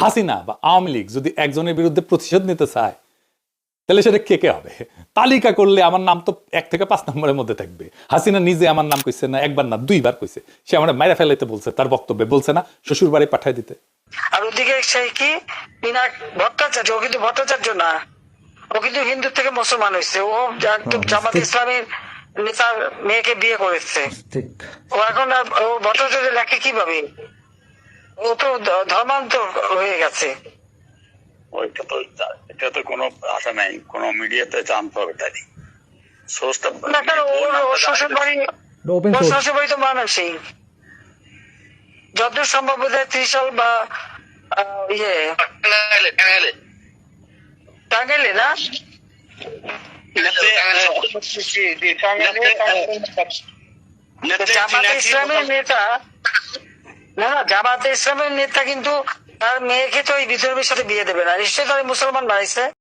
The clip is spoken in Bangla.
হাসিনা বা আওয়ামী লীগ যদি একজনের বিরুদ্ধে প্রতিশোধ নিতে চায় তাহলে সেটা কে কে হবে? তালিকা করলে আমার নাম তো এক থেকে পাঁচ নম্বরের মধ্যে থাকবে। হাসিনা নিজে আমার নাম কইছে না একবার না দুইবার কইছে। সে আমার মাইরা ফেলাইতে বলছে তার বক্তব্যে বলছে না শ্বশুর বাড়ি পাঠাই দিতে। আর ওদিকে সেই কি? মিনাক ভট্টাচার্য ও কিন্তু ভট্টাচার্য না। ও কিন্তু হিন্দু থেকে মুসলমান হয়েছে ও একদম জামাত ইসলামের নেতার মেয়েকে বিয়ে করেছে। ও এখন ও ভট্টাচার্য লেখে কীভাবে? ও তো ধর্মান্তর হয়ে গেছে। ওইটা তো এটা তো কোনো আশা নাই কোনো মিডিয়াতে জানতে হবে তাই সোর্সটা শ্বশুর বাড়ি তো মানুষই সম্ভব ত্রিশাল বা আহ, ইয়ে। টাঙ্গাইলে না? জামাতে ইসলামের নেতা না না, জামাতে ইসলামের নেতা কিন্তু তার মেয়েকে তো এই বিধর্মীর সাথে বিয়ে দেবে না। নিশ্চয়ই তার মুসলমান বানাইছে।